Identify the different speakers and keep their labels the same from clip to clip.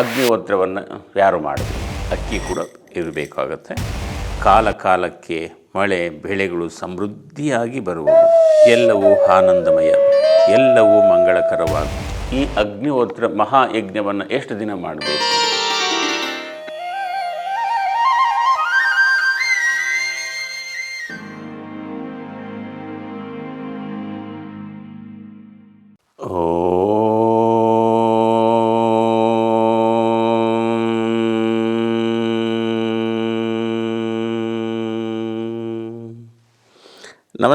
Speaker 1: ಅಗ್ನಿಹೋತ್ರವನ್ನು ಯಾರು ಮಾಡಿದ್ರು? ಅಕ್ಕಿ ಕೂಡ ಇರಬೇಕಾಗತ್ತೆ. ಕಾಲ ಕಾಲಕ್ಕೆ ಮಳೆ, ಬೆಳೆಗಳು ಸಮೃದ್ಧಿಯಾಗಿ ಬರುವುದು ಎಲ್ಲವೂ ಆನಂದಮಯ, ಎಲ್ಲವೂ ಮಂಗಳಕರವಾಗಿ ಈ ಅಗ್ನಿಹೋತ್ರ ಮಹಾಯಜ್ಞವನ್ನು ಎಷ್ಟು ದಿನ ಮಾಡಬೇಕು?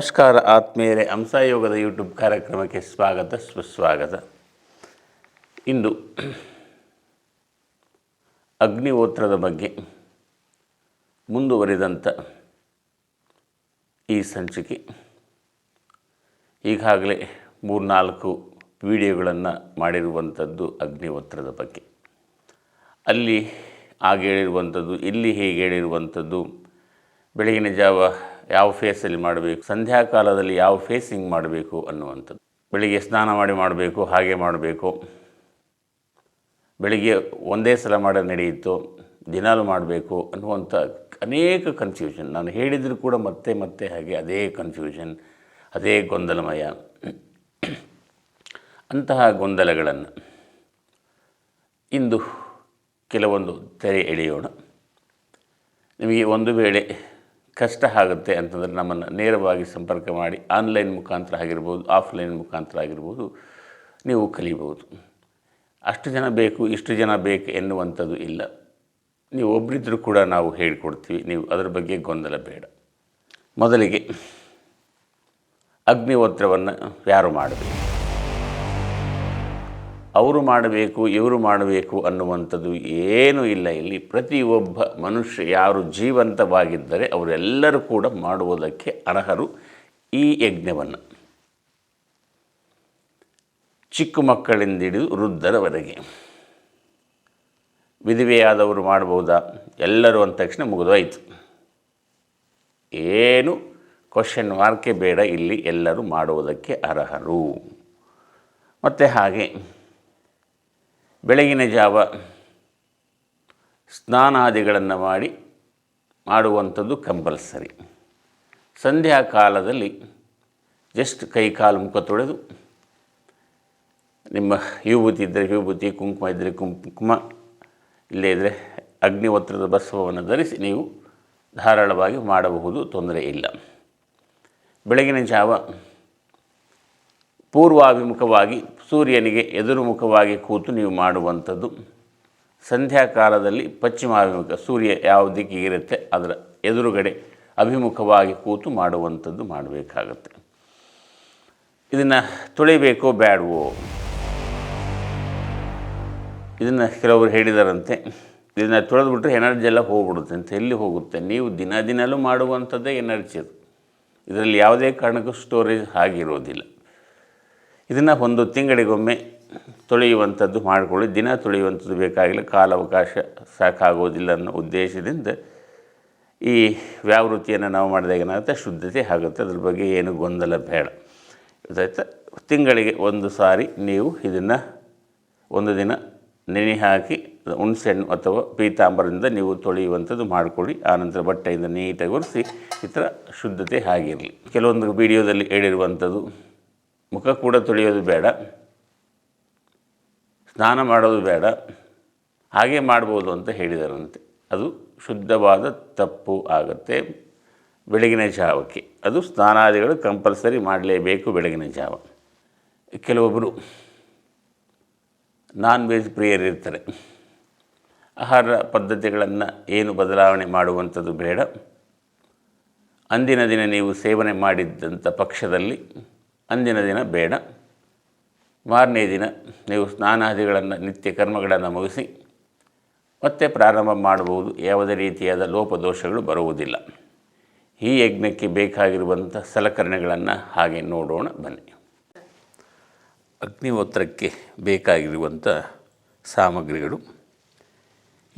Speaker 1: ನಮಸ್ಕಾರ ಆತ್ಮೀಯರೇ, ಹಂಸಾಯೋಗದ ಯೂಟ್ಯೂಬ್ ಕಾರ್ಯಕ್ರಮಕ್ಕೆ ಸ್ವಾಗತ, ಸುಸ್ವಾಗತ. ಇಂದು ಅಗ್ನಿಹೋತ್ರದ ಬಗ್ಗೆ ಮುಂದುವರಿದಂಥ ಈ ಸಂಚಿಕೆ. ಈಗಾಗಲೇ ಮೂರ್ನಾಲ್ಕು ವಿಡಿಯೋಗಳನ್ನು ಮಾಡಿರುವಂಥದ್ದು ಅಗ್ನಿಹೋತ್ರದ ಬಗ್ಗೆ. ಅಲ್ಲಿ ಹಾಗೆ ಹೇಳಿರುವಂಥದ್ದು, ಇಲ್ಲಿ ಹೇಗೆ ಹೇಳಿರುವಂಥದ್ದು, ಬೆಳಗಿನ ಜಾವ ಯಾವ ಫೇಸಲ್ಲಿ ಮಾಡಬೇಕು, ಸಂಧ್ಯಾಕಾಲದಲ್ಲಿ ಯಾವ ಫೇಸಿಂಗ್ ಮಾಡಬೇಕು ಅನ್ನುವಂಥದ್ದು. ಬೆಳಿಗ್ಗೆ ಸ್ನಾನ ಮಾಡಿ ಮಾಡಬೇಕು, ಹಾಗೆ ಮಾಡಬೇಕು. ಬೆಳಿಗ್ಗೆ ಒಂದೇ ಸಲ ಮಾಡಿ ನಡೆಯಿತು ದಿನಾಲು ಮಾಡಬೇಕು ಅನ್ನುವಂಥ ಅನೇಕ ಕನ್ಫ್ಯೂಷನ್ ನಾನು ಹೇಳಿದರೂ ಕೂಡ ಮತ್ತೆ ಮತ್ತೆ ಹಾಗೆ ಅದೇ ಕನ್ಫ್ಯೂಷನ್ ಅದೇ ಗೊಂದಲಮಯ. ಅಂತಹ ಗೊಂದಲಗಳನ್ನು ಇಂದು ಕೆಲವೊಂದು ತೆರೆ ಎಳೆಯೋಣ. ನಿಮಗೆ ಒಂದು ವೇಳೆ ಕಷ್ಟ ಆಗುತ್ತೆ ಅಂತಂದರೆ ನಮ್ಮನ್ನು ನೇರವಾಗಿ ಸಂಪರ್ಕ ಮಾಡಿ ಆನ್ಲೈನ್ ಮುಖಾಂತರ ಆಗಿರ್ಬೋದು, ಆಫ್ಲೈನ್ ಮುಖಾಂತರ ಆಗಿರ್ಬೋದು ನೀವು ಕಲಿಬೋದು ಅಷ್ಟು ಜನ ಬೇಕು, ಇಷ್ಟು ಜನ ಬೇಕು ಎನ್ನುವಂಥದ್ದು ಇಲ್ಲ. ನೀವು ಒಬ್ಬರಿದ್ದರೂ ಕೂಡ ನಾವು ಹೇಳಿಕೊಡ್ತೀವಿ, ನೀವು ಅದರ ಬಗ್ಗೆ ಗೊಂದಲ ಬೇಡ. ಮೊದಲಿಗೆ ಅಗ್ನಿಹೋತ್ರವನ್ನು ಯಾರು ಮಾಡಬೇಕು? ಅವರು ಮಾಡಬೇಕು, ಇವರು ಮಾಡಬೇಕು ಅನ್ನುವಂಥದ್ದು ಏನೂ ಇಲ್ಲ. ಇಲ್ಲಿ ಪ್ರತಿಯೊಬ್ಬ ಮನುಷ್ಯ ಯಾರು ಜೀವಂತವಾಗಿದ್ದರೆ ಅವರೆಲ್ಲರೂ ಕೂಡ ಮಾಡುವುದಕ್ಕೆ ಅರ್ಹರು ಈ ಯಜ್ಞವನ್ನು. ಚಿಕ್ಕ ಮಕ್ಕಳಿಂದ ಹಿಡಿದು ವೃದ್ಧರವರೆಗೆ. ವಿಧವೆಯಾದವರು ಮಾಡ್ಬೋದಾ ಎಲ್ಲರೂ ಅಂದ ತಕ್ಷಣ ಮುಗಿದೋಯ್ತು. ಏನು ಕ್ವಶನ್ ಮಾರ್ಕೆ ಬೇಡ, ಇಲ್ಲಿ ಎಲ್ಲರೂ ಮಾಡುವುದಕ್ಕೆ ಅರ್ಹರು. ಮತ್ತು ಹಾಗೆ. ಬೆಳಗಿನ ಜಾವ ಸ್ನಾನಾದಿಗಳನ್ನು ಮಾಡಿ ಮಾಡುವಂಥದ್ದು ಕಂಪಲ್ಸರಿ. ಸಂಧ್ಯಾ ಕಾಲದಲ್ಲಿ ಜಸ್ಟ್ ಕೈ ಕಾಲು ಮುಖ ತೊಳೆದು ನಿಮ್ಮ ವಿಭೂತಿ ಇದ್ದರೆ ವಿಭೂತಿ, ಕುಂಕುಮ ಇದ್ದರೆ ಕುಂಕುಮ, ಇಲ್ಲೇ ಇದ್ದರೆ ಅಗ್ನಿವತ್ರದ ಬಸವವನ್ನು ಧರಿಸಿ ನೀವು ಧಾರಾಳವಾಗಿ ಮಾಡಬಹುದು, ತೊಂದರೆ ಇಲ್ಲ. ಬೆಳಗಿನ ಜಾವ ಪೂರ್ವಾಭಿಮುಖವಾಗಿ ಸೂರ್ಯನಿಗೆ ಎದುರುಮುಖವಾಗಿ ಕೂತು ನೀವು ಮಾಡುವಂಥದ್ದು. ಸಂಧ್ಯಾಕಾಲದಲ್ಲಿ ಪಶ್ಚಿಮಾಭಿಮುಖ ಸೂರ್ಯ ಯಾವ ದಿಕ್ಕಿಗೆ ಇರುತ್ತೆ, ಅದರ ಎದುರುಗಡೆ ಅಭಿಮುಖವಾಗಿ ಕೂತು ಮಾಡುವಂಥದ್ದು ಮಾಡಬೇಕಾಗತ್ತೆ. ಇದನ್ನು ತೊಳಿಬೇಕೋ ಬ್ಯಾಡವೋ? ಇದನ್ನು ಕೆಲವರು ಹೇಳಿದಾರಂತೆ, ಇದನ್ನು ತೊಳೆದ್ಬಿಟ್ರೆ ಎನರ್ಜಿ ಎಲ್ಲ ಹೋಗ್ಬಿಡುತ್ತೆ ಅಂತ. ಎಲ್ಲಿ ಹೋಗುತ್ತೆ? ನೀವು ದಿನ ದಿನಲೂ ಮಾಡುವಂಥದ್ದೇ ಎನರ್ಜಿ ಅದು. ಇದರಲ್ಲಿ ಯಾವುದೇ ಕಾರಣಕ್ಕೂ ಸ್ಟೋರೇಜ್ ಆಗಿರೋದಿಲ್ಲ. ಇದನ್ನು ಒಂದು ತಿಂಗಳಿಗೊಮ್ಮೆ ತೊಳೆಯುವಂಥದ್ದು ಮಾಡಿಕೊಳ್ಳಿ. ದಿನ ತೊಳೆಯುವಂಥದ್ದು ಬೇಕಾಗಿಲ್ಲ, ಕಾಲಾವಕಾಶ ಸಾಕಾಗೋದಿಲ್ಲ ಅನ್ನೋ ಉದ್ದೇಶದಿಂದ ಈ ವ್ಯಾವೃತ್ತಿಯನ್ನು ನಾವು ಮಾಡಿದಾಗ ಏನಾಗುತ್ತೆ? ಶುದ್ಧತೆ ಆಗುತ್ತೆ. ಅದ್ರ ಬಗ್ಗೆ ಏನು ಗೊಂದಲ ಬೇಡ. ಗೊತ್ತಾಯ್ತಾ ತಿಂಗಳಿಗೆ ಒಂದು ಸಾರಿ ನೀವು ಇದನ್ನು ಒಂದು ದಿನ ನೆನೆ ಹಾಕಿ, ಹುಣಸೆಹಣ್ಣು ಅಥವಾ ಪೀತಾಂಬರದಿಂದ ನೀವು ತೊಳೆಯುವಂಥದ್ದು ಮಾಡಿಕೊಳ್ಳಿ. ಆನಂತರ ಬಟ್ಟೆಯಿಂದ ನೀಟಾಗಿ ಒರೆಸಿ, ಈ ಥರ ಶುದ್ಧತೆ ಆಗಿರಲಿ. ಕೆಲವೊಂದು ವಿಡಿಯೋದಲ್ಲಿ ಹೇಳಿರುವಂಥದ್ದು ಮುಖ ಕೂಡ ತೊಳೆಯೋದು ಬೇಡ. ಸ್ನಾನ ಮಾಡೋದು ಬೇಡ. ಹಾಗೆ ಮಾಡ್ಬೋದು ಅಂತ ಹೇಳಿದರಂತೆ. ಅದು ಶುದ್ಧವಾದ ತಪ್ಪು ಆಗುತ್ತೆ. ಬೆಳಗಿನ ಜಾವಕ್ಕೆ. ಅದು ಸ್ನಾನಾದಿಗಳು ಕಂಪಲ್ಸರಿ ಮಾಡಲೇಬೇಕು ಬೆಳಗಿನ ಜಾವ. ಕೆಲವೊಬ್ಬರು ನಾನ್ ವೆಜ್ ಪ್ರಿಯರಿರ್ತಾರೆ. ಆಹಾರ ಪದ್ಧತಿಗಳನ್ನು ಏನು ಬದಲಾವಣೆ ಮಾಡುವಂಥದ್ದು ಬೇಡ. ಅಂದಿನ ದಿನ ನೀವು ಸೇವನೆ ಮಾಡಿದ್ದಂಥ ಪಕ್ಷದಲ್ಲಿ ಅಂದಿನ ದಿನ ಬೇಡ. ಮಾರನೇ ದಿನ ನೀವು ಸ್ನಾನಾದಿಗಳನ್ನು, ನಿತ್ಯ ಕರ್ಮಗಳನ್ನು ಮುಗಿಸಿ ಮತ್ತೆ ಪ್ರಾರಂಭ ಮಾಡಬಹುದು. ಯಾವುದೇ ರೀತಿಯಾದ ಲೋಪದೋಷಗಳು ಬರುವುದಿಲ್ಲ. ಈ ಯಜ್ಞಕ್ಕೆ ಬೇಕಾಗಿರುವಂಥ ಸಲಕರಣೆಗಳನ್ನು ಹಾಗೆ ನೋಡೋಣ, ಬನ್ನಿ. ಅಗ್ನಿಹೋತ್ರಕ್ಕೆ ಬೇಕಾಗಿರುವಂಥ ಸಾಮಗ್ರಿಗಳು.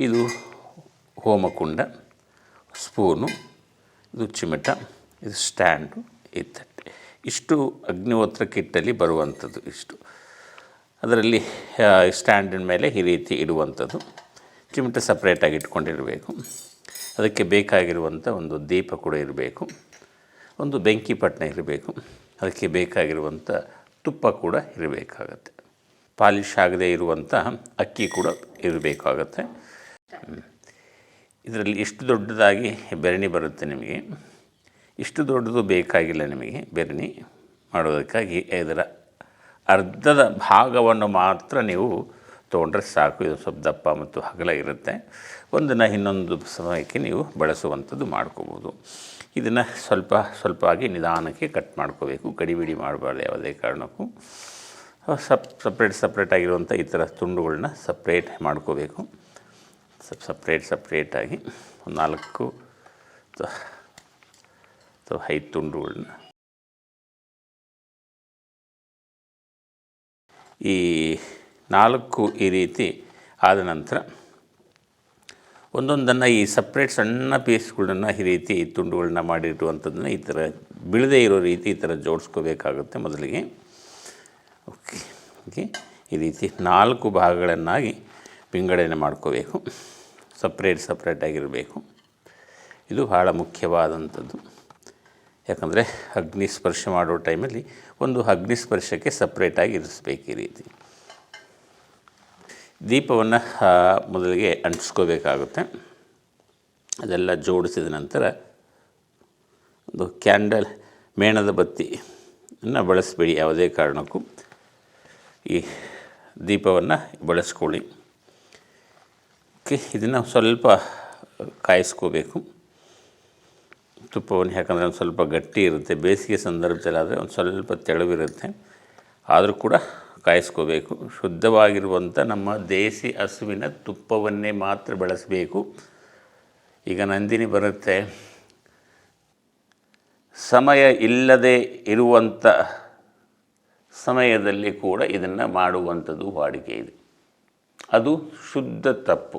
Speaker 1: ಇದು ಹೋಮಕುಂಡ, ಸ್ಪೂನು, ಇದು ಚಿಮಟ, ಇದು ಸ್ಟ್ಯಾಂಡು ತಟ್ಟೆ ಇಷ್ಟು ಅಗ್ನಿಹೋತ್ರ ಕಿಟ್ಟಲ್ಲಿ ಬರುವಂಥದ್ದು ಇಷ್ಟು. ಅದರಲ್ಲಿ ಸ್ಟ್ಯಾಂಡಿನ ಮೇಲೆ ಈ ರೀತಿ ಇಡುವಂಥದ್ದು. ಚಿಮಟೆ ಸಪ್ರೇಟಾಗಿ ಇಟ್ಕೊಂಡಿರಬೇಕು. ಅದಕ್ಕೆ ಬೇಕಾಗಿರುವಂಥ ಒಂದು ದೀಪ ಕೂಡ ಇರಬೇಕು. ಒಂದು ಬೆಂಕಿ ಪಟ್ಟಣ ಇರಬೇಕು. ಅದಕ್ಕೆ ಬೇಕಾಗಿರುವಂಥ ತುಪ್ಪ ಕೂಡ ಇರಬೇಕಾಗತ್ತೆ. ಪಾಲಿಶ್ ಆಗದೇ ಇರುವಂಥ ಅಕ್ಕಿ ಕೂಡ ಇರಬೇಕಾಗತ್ತೆ. ಇದರಲ್ಲಿ ಎಷ್ಟು ದೊಡ್ಡದಾಗಿ ಬೆರಣಿ ಬರುತ್ತೆ ನಿಮಗೆ? ಇಷ್ಟು ದೊಡ್ಡದು ಬೇಕಾಗಿಲ್ಲ ನಿಮಗೆ ಬೆರಣಿ ಮಾಡೋದಕ್ಕಾಗಿ ಇದರ ಅರ್ಧದ ಭಾಗವನ್ನು ಮಾತ್ರ ನೀವು ತೊಗೊಂಡ್ರೆ ಸಾಕು. ಇದು ಸ್ವಲ್ಪ ದಪ್ಪ ಮತ್ತು ಹಗಲ ಇರುತ್ತೆ. ಒಂದನ್ನು ಇನ್ನೊಂದು ಸಮಯಕ್ಕೆ ನೀವು ಬಳಸುವಂಥದ್ದು ಮಾಡ್ಕೋಬೋದು. ಇದನ್ನು ಸ್ವಲ್ಪ ಸ್ವಲ್ಪ ಆಗಿ ನಿಧಾನಕ್ಕೆ ಕಟ್ ಮಾಡ್ಕೋಬೇಕು. ಗಡಿಬಿಡಿ ಮಾಡಬಾರ್ದು ಯಾವುದೇ ಕಾರಣಕ್ಕೂ. ಸಪ್ ಸಪ್ರೇಟ್ ಸಪ್ರೇಟ್ ಆಗಿರುವಂಥ ಈ ಥರ ತುಂಡುಗಳನ್ನ ಸಪ್ರೇಟ್ ಮಾಡ್ಕೋಬೇಕು. ಸಪ್ ಸಪ್ರೇಟ್ ಸಪ್ರೇಟಾಗಿ ನಾಲ್ಕು ಅಥವಾ ಐದು ತುಂಡುಗಳನ್ನ ಈ ನಾಲ್ಕು ಈ ರೀತಿ ಆದ ನಂತರ ಒಂದೊಂದನ್ನು ಈ ಸಪ್ರೇಟ್ ಸಣ್ಣ ಪೀಸ್ಗಳನ್ನು ಈ ರೀತಿ ತುಂಡುಗಳನ್ನ ಮಾಡಿರುವಂಥದ್ದನ್ನ ಈ ಥರ ಬೀಳದೇ ಇರೋ ರೀತಿ ಈ ಥರ ಜೋಡಿಸ್ಕೋಬೇಕಾಗುತ್ತೆ ಮೊದಲಿಗೆ. ಓಕೆ ಓಕೆ ಈ ರೀತಿ ನಾಲ್ಕು ಭಾಗಗಳನ್ನಾಗಿ ವಿಂಗಡಣೆ ಮಾಡ್ಕೋಬೇಕು. ಸಪ್ರೇಟ್ ಸಪ್ರೇಟಾಗಿರಬೇಕು ಇದು ಭಾಳ ಮುಖ್ಯವಾದಂಥದ್ದು. ಯಾಕಂದರೆ ಅಗ್ನಿ ಸ್ಪರ್ಶ ಮಾಡೋ ಟೈಮಲ್ಲಿ ಒಂದು ಅಗ್ನಿ ಸ್ಪರ್ಶಕ್ಕೆ ಸಪ್ರೇಟಾಗಿ ಇರಿಸ್ಬೇಕು ಈ ರೀತಿ. ದೀಪವನ್ನು ಮೊದಲಿಗೆ ಅಂಟಿಸ್ಕೋಬೇಕಾಗುತ್ತೆ. ಅದೆಲ್ಲ ಜೋಡಿಸಿದ ನಂತರ ಒಂದು ಕ್ಯಾಂಡಲ್, ಮೇಣದ ಬತ್ತಿಯನ್ನು ಬಳಸಬೇಡಿ ಯಾವುದೇ ಕಾರಣಕ್ಕೂ. ಈ ದೀಪವನ್ನು ಬಳಸ್ಕೊಳ್ಳಿ. ಓಕೆ ಇದನ್ನು ಸ್ವಲ್ಪ ಕಾಯಿಸ್ಕೋಬೇಕು. ತುಪ್ಪವನ್ನು ಯಾಕಂದರೆ ಒಂದು ಸ್ವಲ್ಪ ಗಟ್ಟಿ ಇರುತ್ತೆ, ಬೇಸಿಗೆ ಸಂದರ್ಭದಲ್ಲಾದರೆ ಒಂದು ಸ್ವಲ್ಪ ತೆಳುವಿರುತ್ತೆ. ಆದರೂ ಕೂಡ ಕಾಯಿಸ್ಕೋಬೇಕು. ಶುದ್ಧವಾಗಿರುವಂಥ ನಮ್ಮ ದೇಸಿ ಹಸುವಿನ ತುಪ್ಪವನ್ನೇ ಮಾತ್ರ ಬಳಸಬೇಕು. ಈಗ ನಂದಿನಿ ಬರುತ್ತೆ. ಸಮಯ ಇಲ್ಲದೆ ಇರುವಂಥ ಸಮಯದಲ್ಲಿ ಕೂಡ ಇದನ್ನು ಮಾಡುವಂಥದ್ದು ವಾಡಿಕೆ ಇದೆ. ಅದು ಶುದ್ಧ ತಪ್ಪು.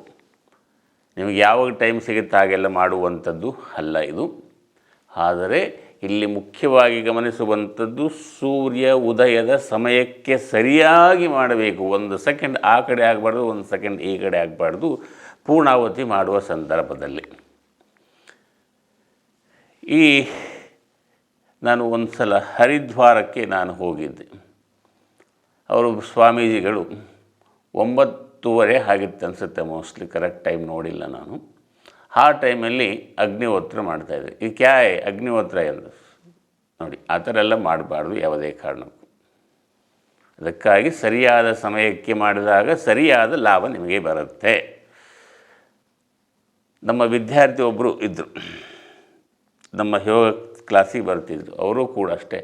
Speaker 1: ನಿಮಗೆ ಯಾವಾಗ ಟೈಮ್ ಸಿಗುತ್ತೆ ಹಾಗೆಲ್ಲ ಮಾಡುವಂಥದ್ದು ಅಲ್ಲ ಇದು. ಆದರೆ ಇಲ್ಲಿ ಮುಖ್ಯವಾಗಿ ಗಮನಿಸುವಂಥದ್ದು ಸೂರ್ಯ ಉದಯದ ಸಮಯಕ್ಕೆ ಸರಿಯಾಗಿ ಮಾಡಬೇಕು. ಒಂದು ಸೆಕೆಂಡ್ ಆ ಕಡೆ ಆಗಬಾರ್ದು, ಒಂದು ಸೆಕೆಂಡ್ ಈ ಕಡೆ ಆಗಬಾರ್ದು. ಪೂರ್ಣಾವತಿ ಮಾಡುವ ಸಂದರ್ಭದಲ್ಲಿ. ಈ ನಾನು ಒಂದು ಸಲ ಹರಿದ್ವಾರಕ್ಕೆ ನಾನು ಹೋಗಿದ್ದೆ. ಅವರು ಸ್ವಾಮೀಜಿಗಳು ಒಂಬತ್ತುವರೆ ಆಗಿತ್ತು ಅನಿಸುತ್ತೆ. ಮೋಸ್ಟ್ಲಿ ಕರೆಕ್ಟ್ ಟೈಮ್ ನೋಡಿಲ್ಲ ನಾನು. ಆ ಟೈಮಲ್ಲಿ ಅಗ್ನಿಹೋತ್ರ ಮಾಡ್ತಾಯಿದ್ರು ಈ ಕ್ಯಾಯ್, ಅಗ್ನಿಹೋತ್ರ ಎಂದು ನೋಡಿ, ಆ ಥರ ಎಲ್ಲ ಮಾಡಬಾರ್ದು, ಯಾವುದೇ ಕಾರಣಕ್ಕೂ. ಅದಕ್ಕಾಗಿ ಸರಿಯಾದ ಸಮಯಕ್ಕೆ ಮಾಡಿದಾಗ ಸರಿಯಾದ ಲಾಭ ನಿಮಗೆ ಬರುತ್ತೆ. ನಮ್ಮ ವಿದ್ಯಾರ್ಥಿ ಒಬ್ಬರು ಇದ್ದರು ನಮ್ಮ ಯೋಗ ಕ್ಲಾಸಿಗೆ ಬರ್ತಿದ್ರು. ಅವರು ಕೂಡ ಅಷ್ಟೇ.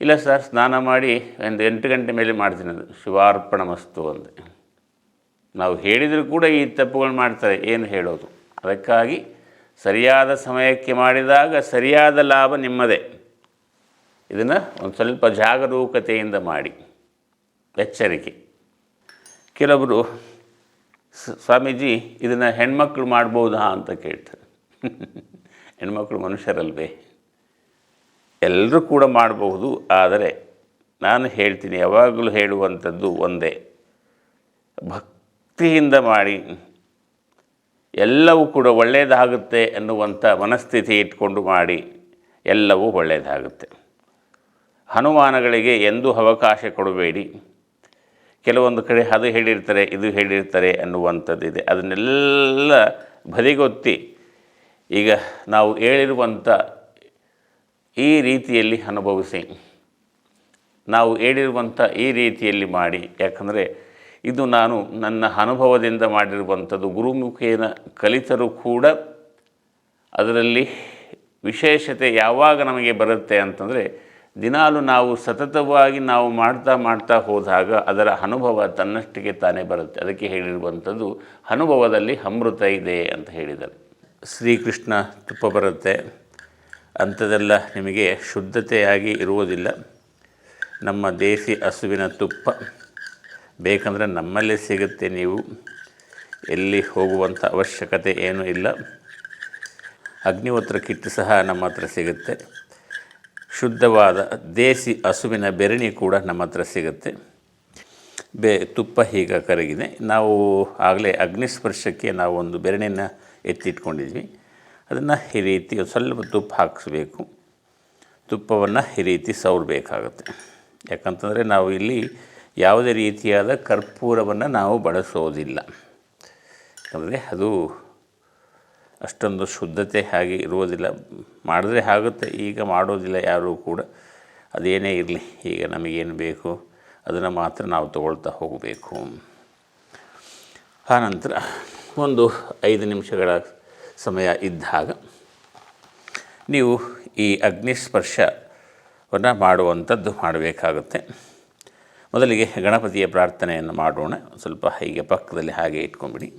Speaker 1: ಇಲ್ಲ ಸರ್, ಸ್ನಾನ ಮಾಡಿ ಒಂದು ಎಂಟು ಗಂಟೆ ಮೇಲೆ ಮಾಡ್ತೀನಿ ಅದು ಶಿವಾರ್ಪಣ ಮಸ್ತು ಅಂದೆ. ನಾವು ಹೇಳಿದರೂ ಕೂಡ ಈ ತಪ್ಪುಗಳು ಮಾಡ್ತಾರೆ. ಏನು ಹೇಳೋದು? ಅದಕ್ಕಾಗಿ ಸರಿಯಾದ ಸಮಯಕ್ಕೆ ಮಾಡಿದಾಗ ಸರಿಯಾದ ಲಾಭ ನಿಮ್ಮದೇ. ಇದನ್ನು ಒಂದು ಸ್ವಲ್ಪ ಜಾಗರೂಕತೆಯಿಂದ ಮಾಡಿ. ಎಚ್ಚರಿಕೆ. ಕೆಲವರು ಸ್ವಾಮೀಜಿ ಇದನ್ನು ಹೆಣ್ಮಕ್ಳು ಮಾಡ್ಬೋದಾ ಅಂತ ಕೇಳ್ತಾರೆ. ಹೆಣ್ಮಕ್ಳು ಮನುಷ್ಯರಲ್ವೇ? ಎಲ್ಲರೂ ಕೂಡ ಮಾಡಬಹುದು, ಆದರೆ ನಾನು ಹೇಳ್ತೀನಿ, ಯಾವಾಗಲೂ ಹೇಳುವಂಥದ್ದು ಒಂದೇ. ಭಕ್ತಿಯಿಂದ ಮಾಡಿ. ಎಲ್ಲವೂ ಕೂಡ ಒಳ್ಳೆಯದಾಗುತ್ತೆ ಎನ್ನುವಂಥ ಮನಸ್ಥಿತಿ ಇಟ್ಕೊಂಡು ಮಾಡಿ ಎಲ್ಲವೂ ಒಳ್ಳೆಯದಾಗುತ್ತೆ ಹನುಮಾನಗಳಿಗೆ ಎಂದೂ ಅವಕಾಶ ಕೊಡಬೇಡಿ. ಕೆಲವೊಂದು ಕಡೆ ಅದು ಹೇಳಿರ್ತಾರೆ, ಇದು ಹೇಳಿರ್ತಾರೆ ಅನ್ನುವಂಥದ್ದಿದೆ. ಅದನ್ನೆಲ್ಲ ಬದಿಗೊತ್ತಿ ಈಗ ನಾವು ಹೇಳಿರುವಂಥ ಈ ರೀತಿಯಲ್ಲಿ ಅನುಭವಿಸಿ. ನಾವು ಹೇಳಿರುವಂಥ ಈ ರೀತಿಯಲ್ಲಿ ಮಾಡಿ. ಯಾಕಂದರೆ ಇದು ನಾನು ನನ್ನ ಅನುಭವದಿಂದ ಮಾಡಿರುವಂಥದ್ದು. ಗುರುಮುಖೇನ ಕಲಿತರೂ ಕೂಡ ಅದರಲ್ಲಿ ವಿಶೇಷತೆ ಯಾವಾಗ ನಮಗೆ ಬರುತ್ತೆ ಅಂತಂದರೆ, ದಿನಾಲು ನಾವು ಸತತವಾಗಿ ನಾವು ಮಾಡ್ತಾ ಮಾಡ್ತಾ ಹೋದಾಗ ಅದರ ಅನುಭವ ತನ್ನಷ್ಟಿಗೆ ತಾನೇ ಬರುತ್ತೆ. ಅದಕ್ಕೆ ಹೇಳಿರುವಂಥದ್ದು, ಅನುಭವದಲ್ಲಿ ಅಮೃತ ಇದೆ ಅಂತ ಹೇಳಿದರು ಶ್ರೀಕೃಷ್ಣ ತುಪ್ಪ ಬರುತ್ತೆ. ಅಂಥದ್ದೆಲ್ಲ ನಿಮಗೆ ಶುದ್ಧತೆಯಾಗಿ ಇರುವುದಿಲ್ಲ. ನಮ್ಮ ದೇಸಿ ಹಸುವಿನ ತುಪ್ಪ. ಬೇಕಂದರೆ ನಮ್ಮಲ್ಲೇ ಸಿಗುತ್ತೆ ನೀವು ಎಲ್ಲಿ ಹೋಗುವಂಥ ಅವಶ್ಯಕತೆ ಏನೂ ಇಲ್ಲ. ಅಗ್ನಿಹೋತ್ರ ಕಿಟ್ಟು ಸಹ ನಮ್ಮ ಹತ್ರ ಸಿಗುತ್ತೆ. ಶುದ್ಧವಾದ ದೇಸಿ ಹಸುವಿನ ಬೆರಣಿ ಕೂಡ ನಮ್ಮ ಹತ್ರ ಸಿಗುತ್ತೆ. ಬೆ, ತುಪ್ಪ ಈಗ ಕರಗಿದೆ. ನಾವು ಆಗಲೇ ಅಗ್ನಿಸ್ಪರ್ಶಕ್ಕೆ ನಾವು ಒಂದು ಬೆರಣಿನ ಎತ್ತಿಟ್ಕೊಂಡಿದ್ವಿ. ಅದನ್ನು ಈ ರೀತಿ ಸ್ವಲ್ಪ ತುಪ್ಪ ಹಾಕಿಸ್ಬೇಕು. ತುಪ್ಪವನ್ನು ಈ ರೀತಿ ಸವರಬೇಕಾಗುತ್ತೆ. ಯಾಕಂತಂದರೆ ನಾವು ಇಲ್ಲಿ ಯಾವುದೇ ರೀತಿಯಾದ ಕರ್ಪೂರವನ್ನು ನಾವು ಬಳಸೋದಿಲ್ಲ. ಅಂದರೆ ಅದು ಅಷ್ಟೊಂದು ಶುದ್ಧತೆ ಹಾಗೆ ಇರುವುದಿಲ್ಲ. ಮಾಡಿದ್ರೆ ಆಗುತ್ತೆ, ಈಗ ಮಾಡೋದಿಲ್ಲ ಯಾರೂ ಕೂಡ. ಅದೇನೇ ಇರಲಿ, ಈಗ ನಮಗೇನು ಬೇಕು, ಅದನ್ನು ಮಾತ್ರ ನಾವು ತಗೊಳ್ತಾ ಹೋಗಬೇಕು. ಆನಂತರ ಒಂದು ಐದು ನಿಮಿಷಗಳ ಸಮಯ ಇದ್ದಾಗ ನೀವು ಈ ಅಗ್ನಿಸ್ಪರ್ಶವನ್ನು ಮಾಡುವಂಥದ್ದು ಮಾಡಬೇಕಾಗುತ್ತೆ. ಮೊದಲಿಗೆ ಗಣಪತಿಯ ಪ್ರಾರ್ಥನೆಯನ್ನು ಮಾಡೋಣ. ಸ್ವಲ್ಪ ಹೀಗೆ ಪಕ್ಕದಲ್ಲಿ ಹಾಗೆ ಇಟ್ಕೊಂಬಿಡಿ.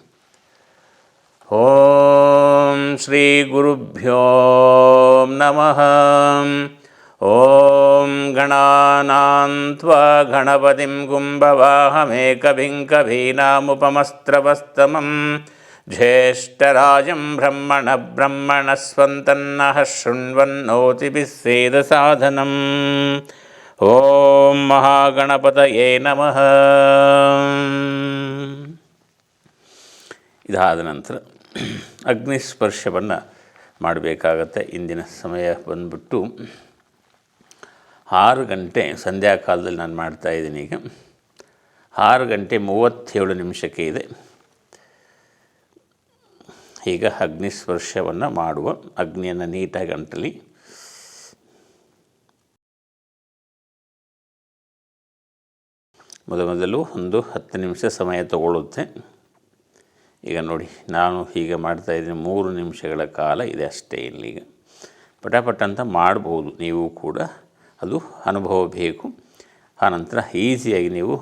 Speaker 1: ಓಂ ಶ್ರೀ ಗುರುಭ್ಯೋ ನಮಃ. ಓಂ ಗಣಾನಾಂತ್ವ ಗಣಪತಿಂ ಗುಂಬವಾಹಮೇಕಭಿಂಕಭೀನಾಮುಪಮಸ್ತ್ರವಸ್ತಮಂ ಜ್ಯೇಷ್ಠರಾಜಂ ಬ್ರಹ್ಮಣ ಬ್ರಹ್ಮಣ ಬ್ರಹ್ಮಣಸ್ವಂತನ್ನಃ ಶೃಣ್ವನ್ನೋತಿಭಿः ಸೇದಸಾಧನಂ ಓಂ ಮಹಾಗಣಪತಯೇ ನಮಃ. ಇದಾದ ನಂತರ ಅಗ್ನಿಸ್ಪರ್ಶವನ್ನು ಮಾಡಬೇಕಾಗತ್ತೆ. ಇಂದಿನ ಸಮಯ ಬಂದ್ಬಿಟ್ಟು ಆರು ಗಂಟೆ ಸಂಧ್ಯಾಕಾಲದಲ್ಲಿ ನಾನು ಮಾಡ್ತಾ ಇದ್ದೀನಿ ಈಗ. ಆರು ಗಂಟೆ ಮೂವತ್ತೇಳು ನಿಮಿಷಕ್ಕೆ ಇದೆ. ಈಗ ಅಗ್ನಿಸ್ಪರ್ಶವನ್ನು ಮಾಡುವ ಅಗ್ನಿಯನ್ನು ನೀಟಾಗಿ ಅಂಟಲಿ. ಮೊದ ಮೊದಲು ಒಂದು ಹತ್ತು ನಿಮಿಷ ಸಮಯ ತಗೊಳ್ಳುತ್ತೆ. ಈಗ ನೋಡಿ, ನಾನು ಹೀಗೆ ಮಾಡ್ತಾಯಿದ್ದೀನಿ ಮೂರು ನಿಮಿಷಗಳ ಕಾಲ ಇದೆ ಅಷ್ಟೇ ಇಲ್ಲೀಗ. ಪಟಾಪಟ ಅಂತ ಮಾಡ್ಬೋದು, ನೀವು ಕೂಡ ಅದು ಅನುಭವ ಬೇಕು. ಆನಂತರ ಈಸಿಯಾಗಿ ನೀವು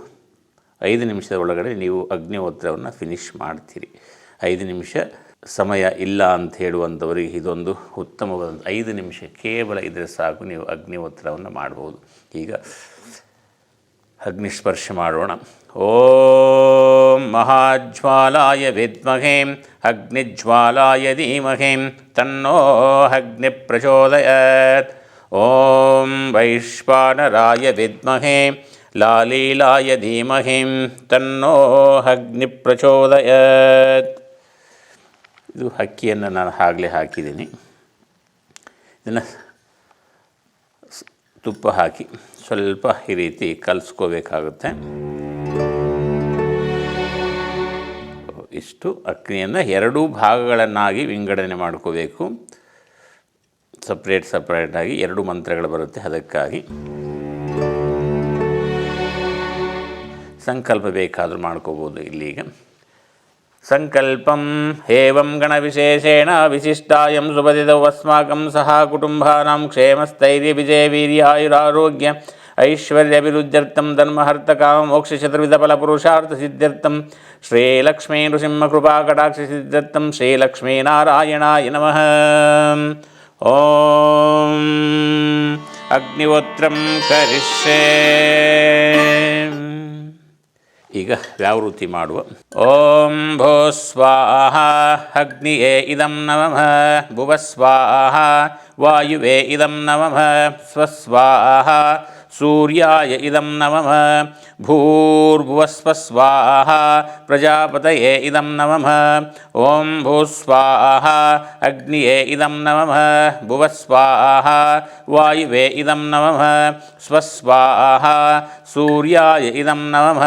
Speaker 1: ಐದು ನಿಮಿಷದ ಒಳಗಡೆ ನೀವು ಅಗ್ನಿಹೋತ್ರವನ್ನು ಫಿನಿಷ್ ಮಾಡ್ತೀರಿ. ಐದು ನಿಮಿಷ ಸಮಯ ಇಲ್ಲ ಅಂತ ಹೇಳುವಂಥವರಿಗೆ ಇದೊಂದು ಉತ್ತಮವಾದ ಐದು ನಿಮಿಷ ಕೇವಲ ಇದ್ರೆ ಸಾಕು, ನೀವು ಅಗ್ನಿಹೋತ್ರವನ್ನು ಮಾಡ್ಬೋದು. ಈಗ ಅಗ್ನಿಸ್ಪರ್ಶ ಮಾಡೋಣ. ಓಂ ಮಹಾಜ್ವಾಲಾಯ ವಿದ್ಮಹೇ, ಅಗ್ನಿಜ್ವಾಲಾಯ ಧೀಮಹೇ, ತನ್ನೋ ಅಗ್ನಿ ಪ್ರಚೋದಯತ್. ಓಂ ವೈಶ್ವಾನರಾಯ ವಿದ್ಮಹೇ, ಲಾಲೀಲಾಯ ಧೀಮಹಿ, ತನ್ನೋ ಅಗ್ನಿ ಪ್ರಚೋದಯತ್. ಇದು ಅಕ್ಕಿಯನ್ನು ನಾನು ಆಗಲೇ ಹಾಕಿದ್ದೀನಿ. ಇದನ್ನು ತುಪ್ಪ ಹಾಕಿ. ಸ್ವಲ್ಪ ಈ ರೀತಿ ಕಲಿಸ್ಕೋಬೇಕಾಗುತ್ತೆ. ಇಷ್ಟು ಅಗ್ನಿಯನ್ನು ಎರಡೂ ಭಾಗಗಳನ್ನಾಗಿ ವಿಂಗಡಣೆ ಮಾಡ್ಕೋಬೇಕು. ಸಪ್ರೇಟ್ ಸಪ್ರೇಟಾಗಿ ಎರಡು ಮಂತ್ರಗಳು ಬರುತ್ತೆ ಅದಕ್ಕಾಗಿ. ಸಂಕಲ್ಪ ಬೇಕಾದರೂ ಮಾಡ್ಕೋಬೋದು ಇಲ್ಲೀಗ. సంకల్పం ఏం గణవిశేషేణ విశిష్టాయం సుపదిదౌ అస్మాకం సహా కుటుంబానాం క్షేమస్థైర్య విజయ వీర్యాయురారోగ్య ఐశ్వర్యభివృద్ధ్యర్థం ధర్మహర్తకామోక్షశతుర్విధఫలపురుషార్థసిద్ధ్యర్థం శ్రీలక్ష్మీ నృసింహకృపాకటాక్షసిద్ధ్యర్థం శ్రీలక్ష్మీనారాయణాయ నమ. ఓం అగ్నిహోత్రం కరిష్యే. ಈಗ ವ್ಯಾವೃತ್ತಿ ಮಾಡುವ. ಓಂ ಭೋ ಸ್ವಾಹ ಅಗ್ನಿಯೇ ಇದಂ ನಮಃ ಭುವ ಸ್ವಾಹ ವಾಯುವೇ ಇದಂ ನಮಃ ಸ್ವಸ್ವಾಹ ಸೂರ್ಯಾಯ ಇದಂ ನಮಃ ಭೂರ್ಭುವಸ್ವ ಸ್ವಾಹ ಪ್ರಜಾಪತಯೇ ಇದಂ ನಮಃ ಓಂ ಭೂಸ್ವಾಹ ಅಗ್ನಿಯೇ ಇದಂ ನಮಃ ಭುವ ಸ್ವಾಹ ವಾಯುವೇ ಇದಂ ನಮಃ ಸ್ವಸ್ವಾಹ ಸೂರ್ಯಾಯ ಇದಂ ನಮಃ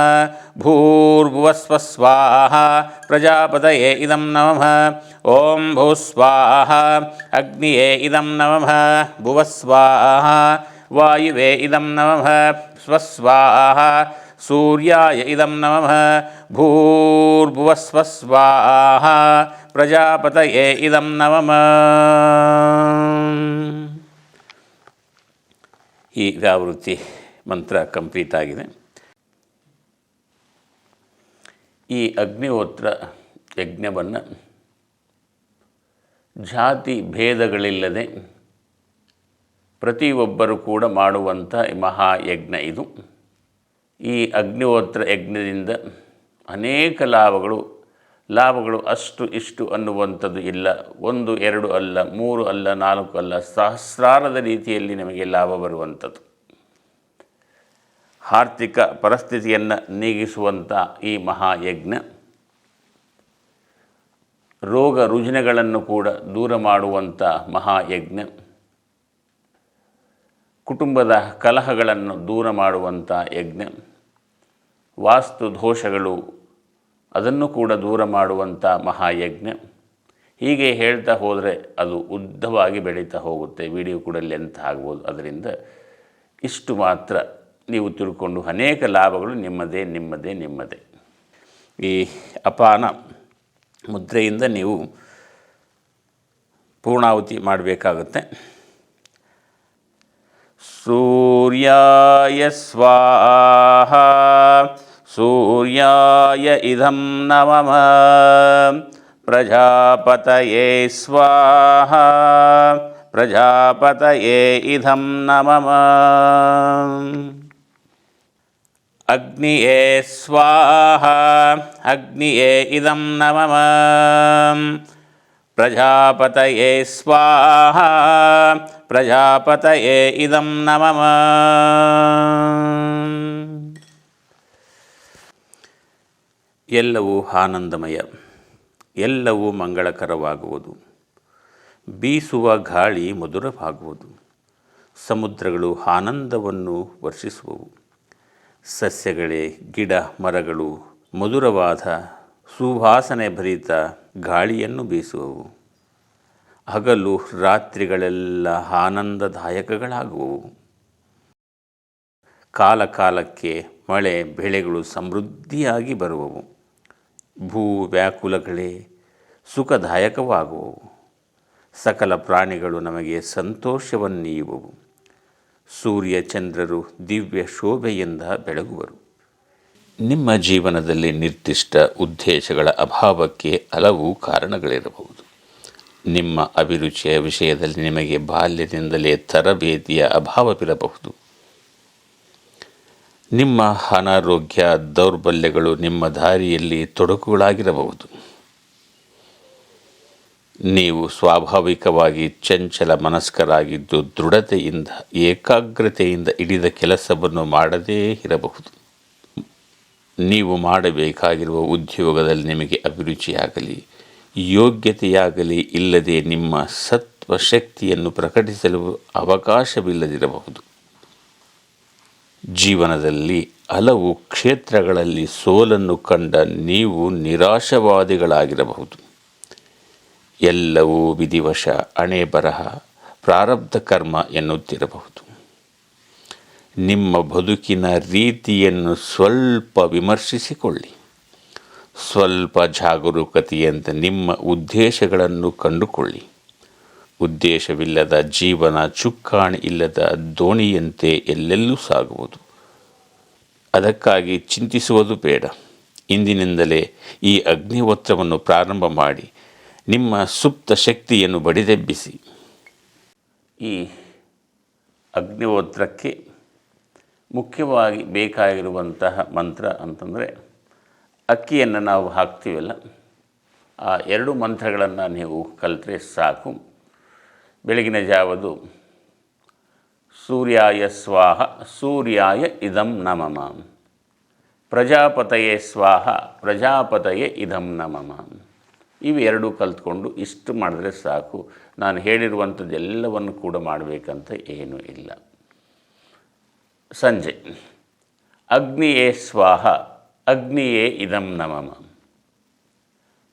Speaker 1: ಭೂರ್ಭುವಸ್ವ ಸ್ವಾಹ ಪ್ರಜಾಪತಯೇ ಇದಂ ನಮಃ ಓಂ ಭೂಸ್ವಾಹ ಅಗ್ನಿಯೇ ವಾಯುವೇ ಇದಂ ನಮಃ, ಸ್ವಸ್ವಾಹ. ಸೂರ್ಯಾಯ ಇದಂ ನಮಃ ಭೂರ್ಭುವಸ್ವಸ್ವಾಹ ಪ್ರಜಾಪತಯೇ ಇದಂ ನಮಃ. ಈ ವ್ಯಾವೃತ್ತಿ ಮಂತ್ರ ಕಂಪ್ಲೀಟ್ ಆಗಿದೆ. ಈ ಅಗ್ನಿಹೋತ್ರ ಯಜ್ಞವನ್ನು ಜಾತಿ ಭೇದಗಳಿಲ್ಲದೆ ಪ್ರತಿಯೊಬ್ಬರು ಕೂಡ ಮಾಡುವಂಥ ಮಹಾಯಜ್ಞ ಇದು. ಈ ಅಗ್ನಿಹೋತ್ರ ಯಜ್ಞದಿಂದ ಅನೇಕ ಲಾಭಗಳು ಲಾಭಗಳು ಅಷ್ಟು ಇಷ್ಟು ಅನ್ನುವಂಥದ್ದು ಇಲ್ಲ. ಒಂದು, ಎರಡು ಅಲ್ಲ, ಮೂರು ಅಲ್ಲ, ನಾಲ್ಕು ಅಲ್ಲ, ಸಹಸ್ರಾರದ ರೀತಿಯಲ್ಲಿ ನಮಗೆ ಲಾಭ ಬರುವಂಥದ್ದು. ಆರ್ಥಿಕ ಪರಿಸ್ಥಿತಿಯನ್ನು ನೀಗಿಸುವಂಥ ಈ ಮಹಾಯಜ್ಞ. ರೋಗ ರುಜಿನಗಳನ್ನು ಕೂಡ ದೂರ ಮಾಡುವಂಥ ಮಹಾಯಜ್ಞ. ಕುಟುಂಬದ ಕಲಹಗಳನ್ನು ದೂರ ಮಾಡುವಂಥ ಯಜ್ಞ. ವಾಸ್ತು ದೋಷಗಳು ಅದನ್ನು ಕೂಡ ದೂರ ಮಾಡುವಂಥ ಮಹಾಯಜ್ಞ. ಹೀಗೆ ಹೇಳ್ತಾ ಹೋದರೆ ಅದು ಉದ್ದವಾಗಿ ಬೆಳೀತಾ ಹೋಗುತ್ತೆ. ವಿಡಿಯೋ ಕೂಡ ಲೆಂತ್ ಆಗ್ಬೋದು. ಅದರಿಂದ ಇಷ್ಟು ಮಾತ್ರ ನೀವು ತಿಳ್ಕೊಂಡು ಅನೇಕ ಲಾಭಗಳು ನಿಮ್ಮದೇ ನಿಮ್ಮದೇ ನಿಮ್ಮದೇ. ಈ ಅಪಾನ ಮುದ್ರೆಯಿಂದ ನೀವು ಪೂರ್ಣಾಹುತಿ ಮಾಡಬೇಕಾಗುತ್ತೆ. ಸೂರ್ಯಾಯ ಸ್ವಾಹ ಸೂರ್ಯಾಯ ಇದಂ ನಮಮ ಪ್ರಜಾಪತಯೇ ಸ್ವಾಹ ಪ್ರಜಾಪತಯೇ ಇದಂ ನಮಮ ಅಗ್ನಿಯೇ ಸ್ವಾಹ ಅಗ್ನಿಯೇ ಇದಂ ನಮಮ ಪ್ರಜಾಪತಯೇ ಸ್ವಾಹ ಪ್ರಜಾಪತಯೇ ಇದಂ ನಮಮ ಎಲ್ಲವೂ ಆನಂದಮಯ, ಎಲ್ಲವೂ ಮಂಗಳಕರವಾಗುವುದು. ಬೀಸುವ ಗಾಳಿ ಮಧುರವಾಗುವುದು. ಸಮುದ್ರಗಳು ಆನಂದವನ್ನು ವರ್ಷಿಸುವವು. ಸಸ್ಯಗಳೇ, ಗಿಡ, ಮರಗಳು ಮಧುರವಾದ, ಸುವಾಸನೆ ಭರಿತ ಗಾಳಿಯನ್ನು ಬೀಸುವವು. ಹಗಲು ರಾತ್ರಿಗಳೆಲ್ಲ ಆನಂದದಾಯಕಗಳಾಗುವವು. ಕಾಲ ಕಾಲಕ್ಕೆ ಮಳೆ ಬೆಳೆಗಳು ಸಮೃದ್ಧಿಯಾಗಿ ಬರುವವು. ಭೂ ವ್ಯಾಕುಲಗಳೇ ಸುಖದಾಯಕವಾಗುವವು. ಸಕಲ ಪ್ರಾಣಿಗಳು ನಮಗೆ ಸಂತೋಷವನ್ನೀಯುವವು. ಸೂರ್ಯ ಚಂದ್ರರು ದಿವ್ಯ ಶೋಭೆಯಿಂದ ಬೆಳಗುವರು. ನಿಮ್ಮ ಜೀವನದಲ್ಲಿ ನಿರ್ದಿಷ್ಟ ಉದ್ದೇಶಗಳ ಅಭಾವಕ್ಕೆ ಹಲವು ಕಾರಣಗಳಿರಬಹುದು. ನಿಮ್ಮ ಅಭಿರುಚಿಯ ವಿಷಯದಲ್ಲಿ ನಿಮಗೆ ಬಾಲ್ಯದಿಂದಲೇ ತರಬೇತಿಯ ಅಭಾವವಿರಬಹುದು. ನಿಮ್ಮ ಅನಾರೋಗ್ಯ, ದೌರ್ಬಲ್ಯಗಳು ನಿಮ್ಮ ದಾರಿಯಲ್ಲಿ ತೊಡಕುಗಳಾಗಿರಬಹುದು. ನೀವು ಸ್ವಾಭಾವಿಕವಾಗಿ ಚಂಚಲ ಮನಸ್ಕರಾಗಿದ್ದು ದೃಢತೆಯಿಂದ, ಏಕಾಗ್ರತೆಯಿಂದ ಹಿಡಿದ ಕೆಲಸವನ್ನು ಮಾಡದೇ ಇರಬಹುದು. ನೀವು ಮಾಡಬೇಕಾಗಿರುವ ಉದ್ಯೋಗದಲ್ಲಿ ನಿಮಗೆ ಅಭಿರುಚಿಯಾಗಲಿ, ಯೋಗ್ಯತೆಯಾಗಲಿ ಇಲ್ಲದೆ ನಿಮ್ಮ ಸತ್ವ ಶಕ್ತಿಯನ್ನು ಪ್ರಕಟಿಸಲು ಅವಕಾಶವಿಲ್ಲದಿರಬಹುದು. ಜೀವನದಲ್ಲಿ ಹಲವು ಕ್ಷೇತ್ರಗಳಲ್ಲಿ ಸೋಲನ್ನು ಕಂಡ ನೀವು ನಿರಾಶವಾದಿಗಳಾಗಿರಬಹುದು. ಎಲ್ಲವೂ ವಿಧಿವಶ ಹಣೆ ಬರಹ ಪ್ರಾರಬ್ಧ ಕರ್ಮ ಎನ್ನುತ್ತಿರಬಹುದು. ನಿಮ್ಮ ಬದುಕಿನ ರೀತಿಯನ್ನು ಸ್ವಲ್ಪ ವಿಮರ್ಶಿಸಿಕೊಳ್ಳಿ. ಸ್ವಲ್ಪ ಜಾಗರೂಕತೆಯಂತೆ ನಿಮ್ಮ ಉದ್ದೇಶಗಳನ್ನು ಕಂಡುಕೊಳ್ಳಿ. ಉದ್ದೇಶವಿಲ್ಲದ ಜೀವನ, ಚುಕ್ಕಾಣಿ ಇಲ್ಲದ ದೋಣಿಯಂತೆ ಎಲ್ಲೆಲ್ಲೂ ಸಾಗುವುದು. ಅದಕ್ಕಾಗಿ ಚಿಂತಿಸುವುದು ಬೇಡ. ಇಂದಿನಿಂದಲೇ ಈ ಅಗ್ನಿಹೋತ್ರವನ್ನು ಪ್ರಾರಂಭ ಮಾಡಿ, ನಿಮ್ಮ ಸುಪ್ತ ಶಕ್ತಿಯನ್ನು ಬಡಿದೆಬ್ಬಿಸಿ. ಈ ಅಗ್ನಿಹೋತ್ರಕ್ಕೆ ಮುಖ್ಯವಾಗಿ ಬೇಕಾಗಿರುವಂತಹ ಮಂತ್ರ ಅಂತಂದರೆ ಅಕ್ಕಿಯನ್ನು ನಾವು ಹಾಕ್ತೀವಲ್ಲ, ಆ ಎರಡು ಮಂತ್ರಗಳನ್ನು ನೀವು ಕಲಿತರೆ ಸಾಕು. ಬೆಳಗಿನ ಜಾವದು, ಸೂರ್ಯಾಯ ಸ್ವಾಹ, ಸೂರ್ಯಾಯ ಇದಂ ನಮಮ ಪ್ರಜಾಪತಯೇ ಸ್ವಾಹ, ಪ್ರಜಾಪತಯೇ ಇದಂ ನಮಮ ಇವೆರಡೂ ಕಲ್ತ್ಕೊಂಡು ಇಷ್ಟು ಮಾಡಿದ್ರೆ ಸಾಕು. ನಾನು ಹೇಳಿರುವಂಥದ್ದೆಲ್ಲವನ್ನು ಕೂಡ ಮಾಡಬೇಕಂತ ಏನೂ ಇಲ್ಲ. ಸಂಜೆ. ಅಗ್ನಿಯೇ ಸ್ವಾಹ, ಅಗ್ನಿಯೇ ಇದಂ ನಮಮ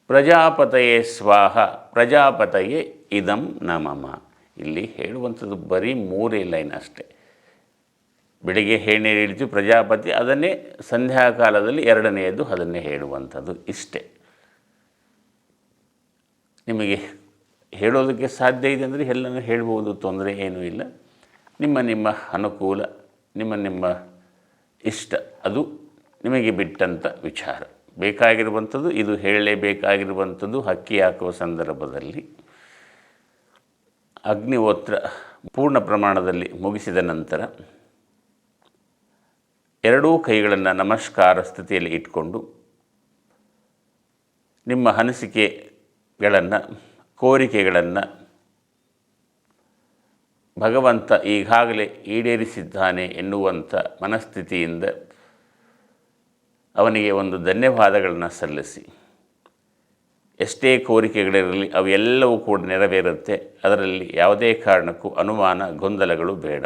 Speaker 1: ಪ್ರಜಾಪತಯೇ ಸ್ವಾಹ, ಪ್ರಜಾಪತಯೇ ಇದಂ ನಮಮ ಇಲ್ಲಿ ಹೇಳುವಂಥದ್ದು ಬರೀ ಮೂರೇ ಲೈನ್ ಅಷ್ಟೇ. ಬೆಳಿಗ್ಗೆ ಹೇಳಿ ಹಿಡಿದು ಪ್ರಜಾಪತಿ, ಅದನ್ನೇ ಸಂಧ್ಯಾಕಾಲದಲ್ಲಿ ಎರಡನೆಯದು ಅದನ್ನೇ ಹೇಳುವಂಥದ್ದು ಇಷ್ಟೇ. ನಿಮಗೆ ಹೇಳೋದಕ್ಕೆ ಸಾಧ್ಯ ಇದೆ ಅಂದರೆ ಎಲ್ಲನೂ ಹೇಳ್ಬೋದು, ತೊಂದರೆ ಏನೂ ಇಲ್ಲ. ನಿಮ್ಮ ನಿಮ್ಮ ಅನುಕೂಲ ನಿಮ್ಮ ನಿಮ್ಮ ಇಷ್ಟ, ಅದು ನಿಮಗೆ ಬಿಟ್ಟಂಥ ವಿಚಾರ. ಬೇಕಾಗಿರುವಂಥದ್ದು, ಇದು ಹೇಳಲೇಬೇಕಾಗಿರುವಂಥದ್ದು, ಹಕ್ಕಿ ಹಾಕುವ ಸಂದರ್ಭದಲ್ಲಿ ಅಗ್ನಿಹೋತ್ರ ಪೂರ್ಣ ಪ್ರಮಾಣದಲ್ಲಿ ಮುಗಿಸಿದ ನಂತರ ಎರಡೂ ಕೈಗಳನ್ನು ನಮಸ್ಕಾರ ಸ್ಥಿತಿಯಲ್ಲಿ ಇಟ್ಕೊಂಡು ನಿಮ್ಮ ಅನಿಸಿಕೆಗಳನ್ನು, ಕೋರಿಕೆಗಳನ್ನು ಭಗವಂತ ಈಗಾಗಲೇ ಈಡೇರಿಸಿದ್ದಾನೆ ಎನ್ನುವಂಥ ಮನಸ್ಥಿತಿಯಿಂದ ಅವನಿಗೆ ಒಂದು ಧನ್ಯವಾದಗಳನ್ನು ಸಲ್ಲಿಸಿ. ಎಷ್ಟೇ ಕೋರಿಕೆಗಳಿರಲಿ ಅವೆಲ್ಲವೂ ಕೂಡ ನೆರವೇರುತ್ತೆ. ಅದರಲ್ಲಿ ಯಾವುದೇ ಕಾರಣಕ್ಕೂ ಅನುಮಾನ, ಗೊಂದಲಗಳು ಬೇಡ.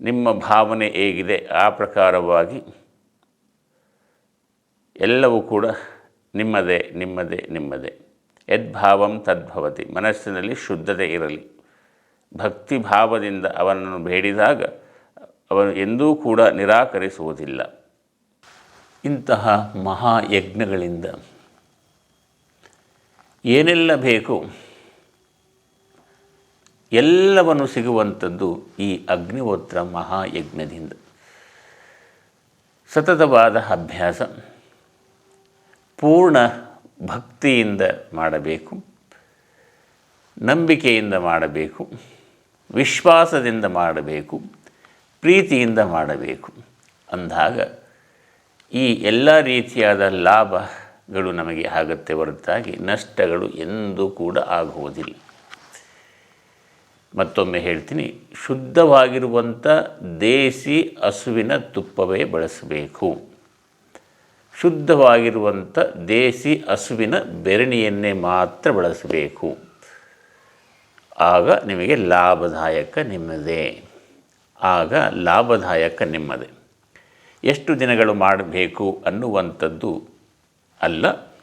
Speaker 1: ನಿಮ್ಮ ಭಾವನೆ ಹೇಗಿದೆ ಆ ಪ್ರಕಾರವಾಗಿ ಎಲ್ಲವೂ ಕೂಡ ನಿಮ್ಮದೇ ನಿಮ್ಮದೇ ನಿಮ್ಮದೇ. ಯದ್ಭಾವಂ ತದ್ಭವತಿ. ಮನಸ್ಸಿನಲ್ಲಿ ಶುದ್ಧತೆ ಇರಲಿ. ಭಕ್ತಿ ಭಾವದಿಂದ ಅವನನ್ನು ಬೇಡಿದಾಗ ಅವನು ಎಂದೂ ಕೂಡ ನಿರಾಕರಿಸುವುದಿಲ್ಲ. ಇಂತಹ ಮಹಾಯಜ್ಞಗಳಿಂದ ಏನೆಲ್ಲ ಬೇಕು? ಎಲ್ಲವನ್ನು ಸಿಗುವಂಥದ್ದು ಈ ಅಗ್ನಿಹೋತ್ರ ಮಹಾಯಜ್ಞದಿಂದ ಸತತವಾದ ಅಭ್ಯಾಸ. ಪೂರ್ಣ ಭಕ್ತಿಯಿಂದ ಮಾಡಬೇಕು, ನಂಬಿಕೆಯಿಂದ ಮಾಡಬೇಕು, ವಿಶ್ವಾಸದಿಂದ ಮಾಡಬೇಕು, ಪ್ರೀತಿಯಿಂದ ಮಾಡಬೇಕು. ಅಂದಾಗ ಈ ಎಲ್ಲ ರೀತಿಯಾದ ಲಾಭಗಳು ನಮಗೆ ಆಗುತ್ತೆ ಹೊರತಾಗಿ ನಷ್ಟಗಳು ಎಂದೂ ಕೂಡ ಆಗುವುದಿಲ್ಲ. ಮತ್ತೊಮ್ಮೆ ಹೇಳ್ತೀನಿ, ಶುದ್ಧವಾಗಿರುವಂಥ ದೇಸಿ ಹಸುವಿನ ತುಪ್ಪವೇ ಬಳಸಬೇಕು. ಶುದ್ಧವಾಗಿರುವಂಥ ದೇಸಿ ಹಸುವಿನ ಬೆರಣಿಯನ್ನೇ ಮಾತ್ರ ಬಳಸಬೇಕು. ಆಗ ನಿಮಗೆ ಲಾಭದಾಯಕ ನಿಮ್ಮದೇ. ಆಗ ಲಾಭದಾಯಕ ನಿಮ್ಮದೇ. ಎಷ್ಟು ದಿನಗಳು ಮಾಡಬೇಕು ಅನ್ನುವಂಥದ್ದು ಅಲ್ಲ.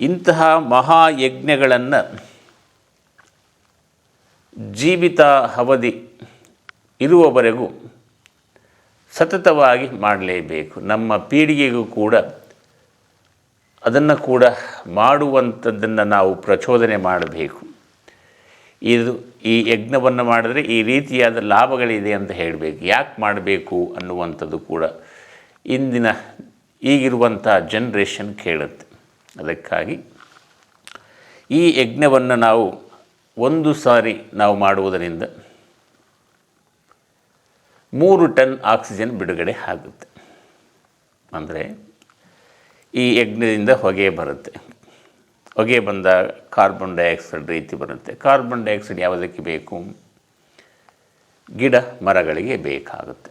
Speaker 1: ಇಂತಹ ಮಹಾಯಜ್ಞಗಳನ್ನು ಜೀವಿತ ಅವಧಿ ಇರುವವರೆಗೂ ಸತತವಾಗಿ ಮಾಡಲೇಬೇಕು. ನಮ್ಮ ಪೀಳಿಗೆಗೂ ಕೂಡ ಅದನ್ನು ಕೂಡ ಮಾಡುವಂಥದ್ದನ್ನು ನಾವು ಪ್ರಚೋದನೆ ಮಾಡಬೇಕು. ಇದು ಈ ಯಜ್ಞವನ್ನು ಮಾಡಿದ್ರೆ ಈ ರೀತಿಯಾದ ಲಾಭಗಳಿದೆ ಅಂತ ಹೇಳಬೇಕು. ಯಾಕೆ ಮಾಡಬೇಕು ಅನ್ನುವಂಥದ್ದು ಕೂಡ ಇಂದಿನ ಈಗಿರುವಂಥ ಜನ್ರೇಷನ್ ಕೇಳುತ್ತೆ. ಅದಕ್ಕಾಗಿ ಈ ಯಜ್ಞವನ್ನು ನಾವು ಒಂದು ಸಾರಿ ನಾವು ಮಾಡುವುದರಿಂದ ಮೂರು ಟನ್ ಆಕ್ಸಿಜನ್ ಬಿಡುಗಡೆ ಆಗುತ್ತೆ. ಅಂದರೆ ಈ ಯಜ್ಞದಿಂದ ಹೊಗೆ ಬರುತ್ತೆ. ಹೊಗೆ ಬಂದಾಗ ಕಾರ್ಬನ್ ಡೈಆಕ್ಸೈಡ್ ರೀತಿ ಬರುತ್ತೆ. ಕಾರ್ಬನ್ ಡೈಆಕ್ಸೈಡ್ ಯಾವುದಕ್ಕೆ ಬೇಕು? ಗಿಡ ಮರಗಳಿಗೆ ಬೇಕಾಗುತ್ತೆ.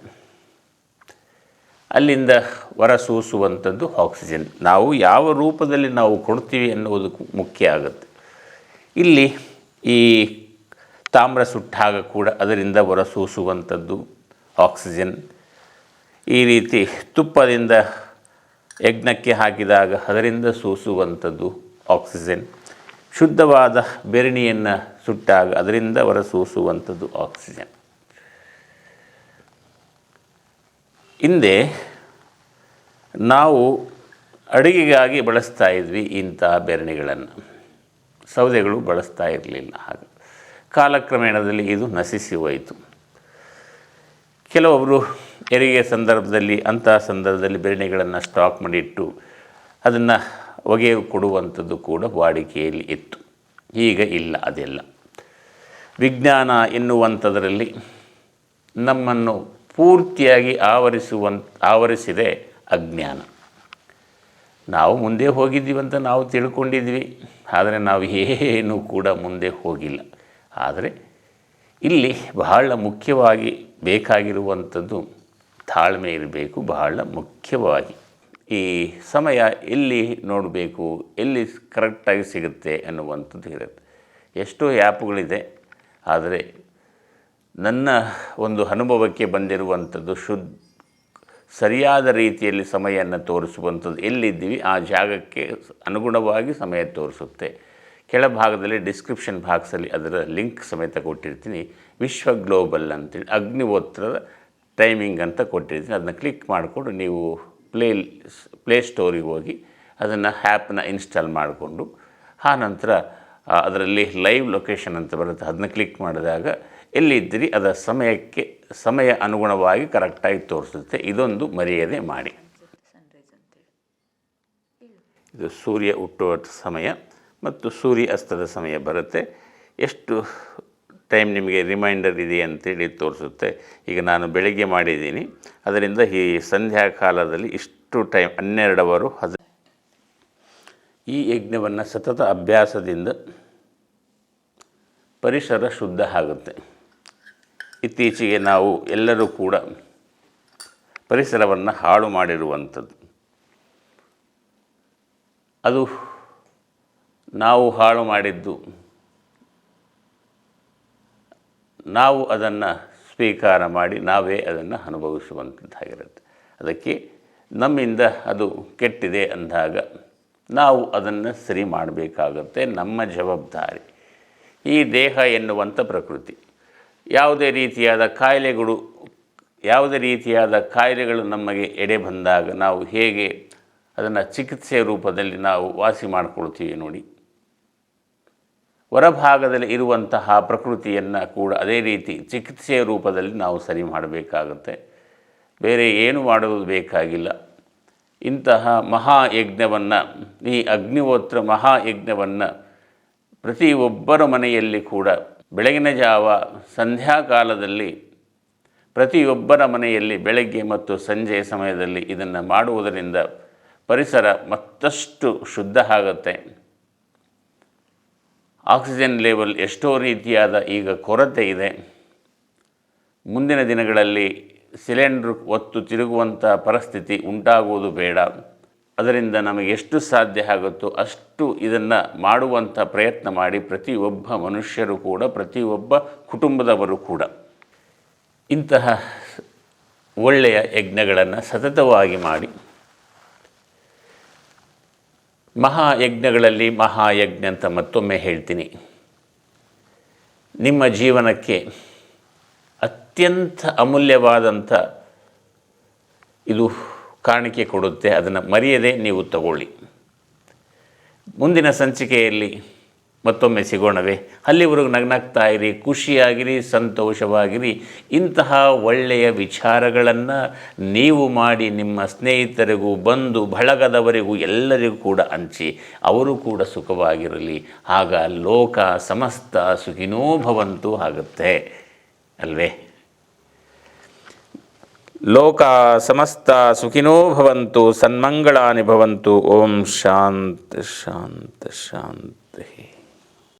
Speaker 1: ಅಲ್ಲಿಂದ ಹೊರಸೂಸುವಂಥದ್ದು ಆಕ್ಸಿಜನ್ ನಾವು ಯಾವ ರೂಪದಲ್ಲಿ ನಾವು ಕೊಡ್ತೀವಿ ಎನ್ನುವುದು ಮುಖ್ಯ ಆಗುತ್ತೆ. ಇಲ್ಲಿ ಈ ತಾಮ್ರ ಸುಟ್ಟಾಗ ಕೂಡ ಅದರಿಂದ ಹೊರಸೂಸುವಂಥದ್ದು ಆಕ್ಸಿಜನ್. ಈ ರೀತಿ ತುಪ್ಪದಿಂದ ಯಜ್ಞಕ್ಕೆ ಹಾಕಿದಾಗ ಅದರಿಂದ ಸೂಸುವಂಥದ್ದು ಆಕ್ಸಿಜನ್. ಶುದ್ಧವಾದ ಬೆರಣಿಯನ್ನು ಸುಟ್ಟಾಗ ಅದರಿಂದ ಹೊರಸೂಸುವಂಥದ್ದು ಆಕ್ಸಿಜನ್. ಹಿಂದೆ ನಾವು ಅಡುಗೆಗಾಗಿ ಬಳಸ್ತಾ ಇದ್ವಿ ಇಂತಹ ಬೆರಣಿಗಳನ್ನು. ಸೌದೆಗಳು ಬಳಸ್ತಾ ಇರಲಿಲ್ಲ ಹಾಗೆ. ಕಾಲಕ್ರಮೇಣದಲ್ಲಿ ಇದು ನಶಿಸಿ ಹೋಯಿತು. ಕೆಲವೊಬ್ಬರು ಹೆರಿಗೆ ಸಂದರ್ಭದಲ್ಲಿ ಅಂತಹ ಸಂದರ್ಭದಲ್ಲಿ ಬೆರಣಿಗಳನ್ನು ಸ್ಟಾಕ್ ಮಾಡಿಟ್ಟು ಅದನ್ನು ಹೊಗೆ ಕೊಡುವಂಥದ್ದು ಕೂಡ ವಾಡಿಕೆಯಲ್ಲಿ ಇತ್ತು. ಈಗ ಇಲ್ಲ, ಅದೆಲ್ಲ. ವಿಜ್ಞಾನ ಎನ್ನುವಂಥದ್ರಲ್ಲಿ ನಮ್ಮನ್ನು ಪೂರ್ತಿಯಾಗಿ ಆವರಿಸುವಂತ ಆವರಿಸಿದೆ ಅಜ್ಞಾನ. ನಾವು ಮುಂದೆ ಹೋಗಿದ್ದೀವಿ ಅಂತ ನಾವು ತಿಳ್ಕೊಂಡಿದ್ವಿ. ಆದರೆ ನಾವು ಏನೂ ಕೂಡ ಮುಂದೆ ಹೋಗಿಲ್ಲ. ಆದರೆ ಇಲ್ಲಿ ಬಹಳ ಮುಖ್ಯವಾಗಿ ಬೇಕಾಗಿರುವಂಥದ್ದು ತಾಳ್ಮೆ ಇರಬೇಕು, ಬಹಳ ಮುಖ್ಯವಾಗಿ. ಈ ಸಮಯ ಎಲ್ಲಿ ನೋಡಬೇಕು, ಎಲ್ಲಿ ಕರೆಕ್ಟಾಗಿ ಸಿಗುತ್ತೆ ಅನ್ನುವಂಥದ್ದು ಇರುತ್ತೆ. ಎಷ್ಟೋ ಆ್ಯಪ್ಗಳಿದೆ, ಆದರೆ ನನ್ನ ಒಂದು ಅನುಭವಕ್ಕೆ ಬಂದಿರುವಂಥದ್ದು ಶುದ್ಧ, ಸರಿಯಾದ ರೀತಿಯಲ್ಲಿ ಸಮಯವನ್ನು ತೋರಿಸುವಂಥದ್ದು. ಎಲ್ಲಿದ್ದೀವಿ? ಆ ಜಾಗಕ್ಕೆ ಅನುಗುಣವಾಗಿ ಸಮಯ ತೋರಿಸುತ್ತೆ. ಕೆಳಭಾಗದಲ್ಲಿ, ಡಿಸ್ಕ್ರಿಪ್ಷನ್ ಬಾಕ್ಸಲ್ಲಿ ಅದರ ಲಿಂಕ್ ಸಮೇತ ಕೊಟ್ಟಿರ್ತೀನಿ. ವಿಶ್ವ ಗ್ಲೋಬಲ್ ಅಂತೇಳಿ ಅಗ್ನಿಹೋತ್ರದ ಟೈಮಿಂಗ್ ಅಂತ ಕೊಟ್ಟಿರ್ತೀನಿ. ಅದನ್ನ ಕ್ಲಿಕ್ ಮಾಡಿಕೊಂಡು ನೀವು ಪ್ಲೇ ಪ್ಲೇ ಸ್ಟೋರಿಗೆ ಹೋಗಿ ಅದನ್ನು ಆ್ಯಪ್ನ ಇನ್ಸ್ಟಾಲ್ ಮಾಡಿಕೊಂಡು, ಆ ನಂತರ ಅದರಲ್ಲಿ ಲೈವ್ ಲೊಕೇಶನ್ ಅಂತ ಬರುತ್ತೆ. ಅದನ್ನ ಕ್ಲಿಕ್ ಮಾಡಿದಾಗ ಎಲ್ಲಿದ್ದೀರಿ? ಅದರ ಸಮಯಕ್ಕೆ, ಸಮಯ ಅನುಗುಣವಾಗಿ ಕರೆಕ್ಟಾಗಿ ತೋರಿಸುತ್ತೆ. ಇದೊಂದು ಮರ್ಯಾದೆ ಮಾಡಿ. ಇದು ಸೂರ್ಯ ಹುಟ್ಟುವ ಸಮಯ ಮತ್ತು ಸೂರ್ಯ ಅಸ್ತದ ಸಮಯ ಬರುತ್ತೆ. ಎಷ್ಟು ಟೈಮ್ ನಿಮಗೆ ರಿಮೈಂಡರ್ ಇದೆ ಅಂತೇಳಿ ತೋರಿಸುತ್ತೆ. ಈಗ ನಾನು ಬೆಳಗ್ಗೆ ಮಾಡಿದ್ದೀನಿ. ಅದರಿಂದ ಈ ಸಂಧ್ಯಾ ಕಾಲದಲ್ಲಿ ಇಷ್ಟು ಟೈಮ್ ಹನ್ನೆರಡು ಅವರು ಹದ ಈ ಯಜ್ಞವನ್ನು ಸತತ ಅಭ್ಯಾಸದಿಂದ ಪರಿಸರ ಶುದ್ಧ ಆಗುತ್ತೆ. ಇತ್ತೀಚೆಗೆ ನಾವು ಎಲ್ಲರೂ ಕೂಡ ಪರಿಸರವನ್ನು ಹಾಳು ಮಾಡಿರುವಂಥದ್ದು. ಅದು ನಾವು ಹಾಳು ಮಾಡಿದ್ದು ನಾವು ಅದನ್ನು ಸ್ವೀಕಾರ ಮಾಡಿ ನಾವೇ ಅದನ್ನು ಅನುಭವಿಸುವಂಥದ್ದಾಗಿರುತ್ತೆ ಅದಕ್ಕೆ ನಮ್ಮಿಂದ ಅದು ಕೆಟ್ಟಿದೆ ಅಂದಾಗ ನಾವು ಅದನ್ನು ಸರಿ ಮಾಡಬೇಕಾಗತ್ತೆ ನಮ್ಮ ಜವಾಬ್ದಾರಿ. ಈ ದೇಹ ಎನ್ನುವಂಥ ಪ್ರಕೃತಿ. ಯಾವುದೇ ರೀತಿಯಾದ ಕಾಯಿಲೆಗಳು, ಯಾವುದೇ ರೀತಿಯಾದ ಕಾಯಿಲೆಗಳು ನಮಗೆ ಎಡೆ ಬಂದಾಗ ನಾವು ಹೇಗೆ ಅದನ್ನು ಚಿಕಿತ್ಸೆ ರೂಪದಲ್ಲಿ ನಾವು ವಾಸಿ ಮಾಡಿಕೊಳ್ತೀವಿ ನೋಡಿ. ಹೊರಭಾಗದಲ್ಲಿ ಇರುವಂತಹ ಪ್ರಕೃತಿಯನ್ನು ಕೂಡ ಅದೇ ರೀತಿ ಚಿಕಿತ್ಸೆಯ ರೂಪದಲ್ಲಿ ನಾವು ಸರಿ ಮಾಡಬೇಕಾಗುತ್ತೆ. ಬೇರೆ ಏನು ಮಾಡುವುದು ಬೇಕಾಗಿಲ್ಲ. ಇಂತಹ ಮಹಾಯಜ್ಞವನ್ನು, ಈ ಅಗ್ನಿಹೋತ್ರ ಮಹಾಯಜ್ಞವನ್ನು ಪ್ರತಿಯೊಬ್ಬರ ಮನೆಯಲ್ಲಿ ಕೂಡ ಬೆಳಗಿನ ಜಾವ, ಸಂಧ್ಯಾಕಾಲದಲ್ಲಿ ಪ್ರತಿಯೊಬ್ಬರ ಮನೆಯಲ್ಲಿ ಬೆಳಗ್ಗೆ ಮತ್ತು ಸಂಜೆಯ ಸಮಯದಲ್ಲಿ ಇದನ್ನು ಮಾಡುವುದರಿಂದ ಪರಿಸರ ಮತ್ತಷ್ಟು ಶುದ್ಧ ಆಗುತ್ತೆ. ಆಕ್ಸಿಜನ್ ಲೆವೆಲ್ ಎಷ್ಟೋ ರೀತಿಯಾದ ಈಗ ಕೊರತೆ ಇದೆ. ಮುಂದಿನ ದಿನಗಳಲ್ಲಿ ಸಿಲಿಂಡ್ರ್ ಒತ್ತು ತಿರುಗುವಂಥ ಪರಿಸ್ಥಿತಿ ಉಂಟಾಗುವುದು ಬೇಡ. ಅದರಿಂದ ನಮಗೆ ಎಷ್ಟು ಸಾಧ್ಯ ಆಗುತ್ತೋ ಅಷ್ಟು ಇದನ್ನು ಮಾಡುವಂಥ ಪ್ರಯತ್ನ ಮಾಡಿ ಪ್ರತಿಯೊಬ್ಬ ಮನುಷ್ಯರು ಕೂಡ, ಪ್ರತಿಯೊಬ್ಬ ಕುಟುಂಬದವರು ಕೂಡ. ಇಂತಹ ಒಳ್ಳೆಯ ಯಜ್ಞಗಳನ್ನು ಸತತವಾಗಿ ಮಾಡಿ ಮಹಾಯಜ್ಞಗಳಲ್ಲಿ ಮಹಾಯಜ್ಞ ಅಂತ ಮತ್ತೊಮ್ಮೆ ಹೇಳ್ತೀನಿ. ನಿಮ್ಮ ಜೀವನಕ್ಕೆ ಅತ್ಯಂತ ಅಮೂಲ್ಯವಾದಂಥ ಇದು ಕಾಣಿಕೆ ಕೊಡುತ್ತೆ, ಅದನ್ನು ಮರೆಯದೆ ನೀವು ತಗೊಳ್ಳಿ. ಮುಂದಿನ ಸಂಚಿಕೆಯಲ್ಲಿ ಮತ್ತೊಮ್ಮೆ ಸಿಗೋಣವೇ. ಅಲ್ಲಿವರೆಗೂ ನಗ್ನಗ್ತಾ ಇರಿ, ಖುಷಿಯಾಗಿರಿ, ಸಂತೋಷವಾಗಿರಿ. ಇಂತಹ ಒಳ್ಳೆಯ ವಿಚಾರಗಳನ್ನು ನೀವು ಮಾಡಿ ನಿಮ್ಮ ಸ್ನೇಹಿತರಿಗೂ ಬಂದು ಬಳಗದವರಿಗೂ ಎಲ್ಲರಿಗೂ ಕೂಡ ಹಂಚಿ, ಅವರು ಕೂಡ ಸುಖವಾಗಿರಲಿ. ಆಗ ಲೋಕ ಸಮಸ್ತ ಸುಖಿನೋ ಭವಂತು ಆಗುತ್ತೆ. ಅಲ್ವೇ? ಲೋಕ ಸಮಸ್ತ ಸುಖಿನೋ ಭವಂತು, ಸನ್ಮಂಗಳಾನಿ ಭವಂತು. ಓಂ ಶಾಂತ ಶಾಂತ, ಶಾಂತಿ